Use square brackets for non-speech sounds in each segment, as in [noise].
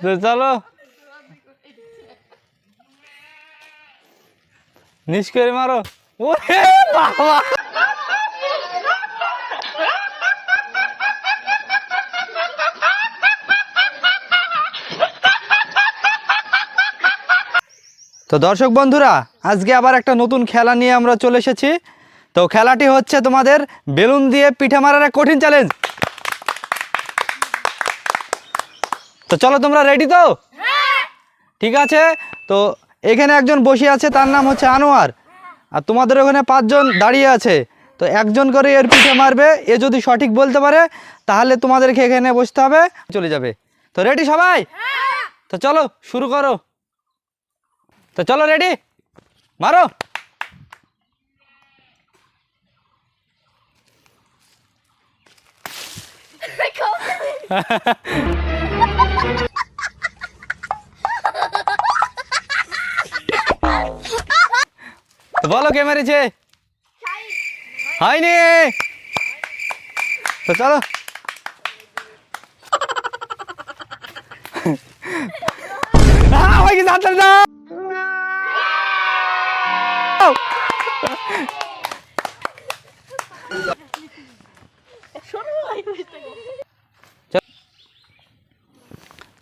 তো চলো। করে মারো। ওরে বাবা। তো দর্শক বন্ধুরা, আজকে আবার একটা নতুন খেলা নিয়ে আমরা চলে এসেছি। তো খেলাটি হচ্ছে তোমাদের বেলুন দিয়ে পিঠে মারার এক কঠিন চ্যালেঞ্জ তো চলো তোমরা রেডি তো? ঠিক আছে? তো এখানে একজন বসে আছে তার নাম হচ্ছে আনোয়ার। আর তোমাদের ওখানে পাঁচজন দাঁড়িয়ে আছে। তো একজন করে এর পিঠে মারবে এ যদি সঠিক বলতে পারে তাহলে তোমাদেরকে এখানে বসতে হবে চলে যাবে। তো রেডি সবাই? তো চলো শুরু করো। তো চলো রেডি মারো। [laughs] তো [laughs] বলো কে মেরেছে? হয়নি। তো চলো। হয়ে গেছে, হাততালি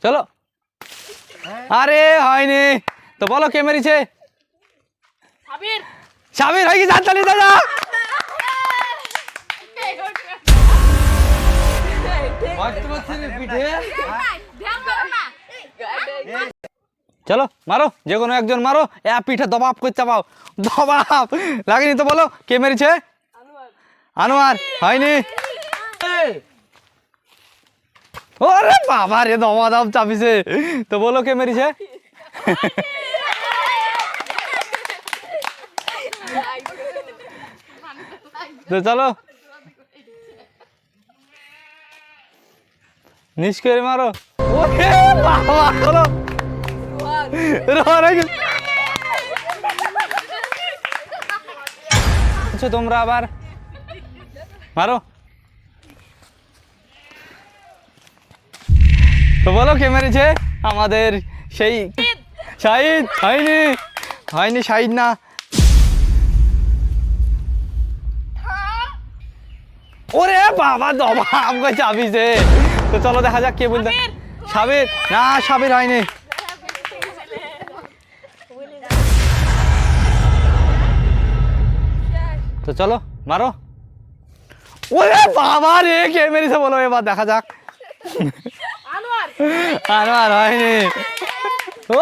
চলো। আরে হয়নি। তো বলো কে মেরেছে? সাবির। হয়ে গেছে হাততালি দাদা চলো মারো যে কোনো একজন মারো। এ পিঠে দবাব করতে পাও। দবাব। লাগেনি তো বলো কে মেরেছে? আনোয়ার। হয়নি। ওরে বাবা রে, দমা দাম চাপিছে। তো বলো কে মেরেছে? তো চলো। নিচ করে মারো। ওরে বাবা, চলো। আচ্ছা তোমরা আবার মারো। তো বলো কে মেরেছে? আমাদের সেই শাহিদ। হয়নি। হয়নি শাহিদ না। ওরে বাবা দবা আমাকে চাবিছে তো চলো দেখা যাক কে বলতে সাবির। না সাবির হয়নি। তো চলো মারো। ওরে বাবা রে কে মেরেছে বলো এবার দেখা যাক। আনোয়ার আনোয়ার হয়নি ও!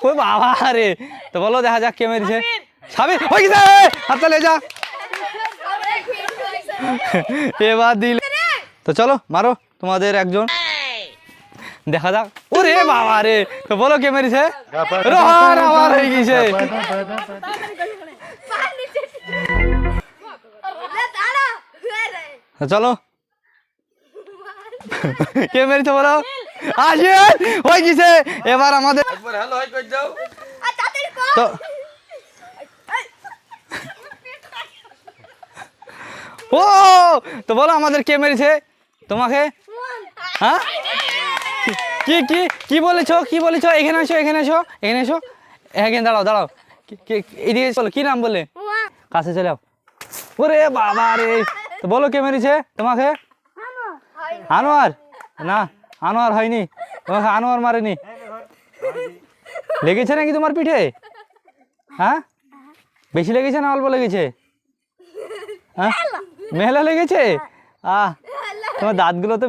ওই বাবা রে। তো বলো দেখা যাক কে মেরেছে। সাবির! হয়ে গেছে হাততালি যা। এবার দিল। তো চলো মারো তোমাদের একজন। দেখা যাক। ওরে বাবা রে। তো বলো কে মেরেছে? রোহান আবার হয়ে গেছে চলো। [laughs] কে মেরেছে বলো? আসে হয়ে গেছে এবার আমাদের তো [laughs] ও! তো বলো আমাদের কে মেরেছে? তোমাকে? হ্যাঁ? কি কি কি বলেছ? কি বলেছ? এখানে আসো এখানে আসো এখানে এসো। এখানে দাঁড়াও দাঁড়াও। কি- কি- এদিকে চলো কি নাম বললে? কাছে চলে যাও। ওরে বাবা রে। তো বলো কে মেরেছে? তোমাকে? আনোয়ার। না, আনোয়ার হয়নি। তোমাকে আনোয়ার মারেনি। লেগেছে নাকি তোমার পিঠে? হ্যাঁ? বেশি লেগেছে না অল্প লেগেছে? হ্যাঁ? মেহলা লেগেছে? আহ, তোমার দাঁতগুলো তো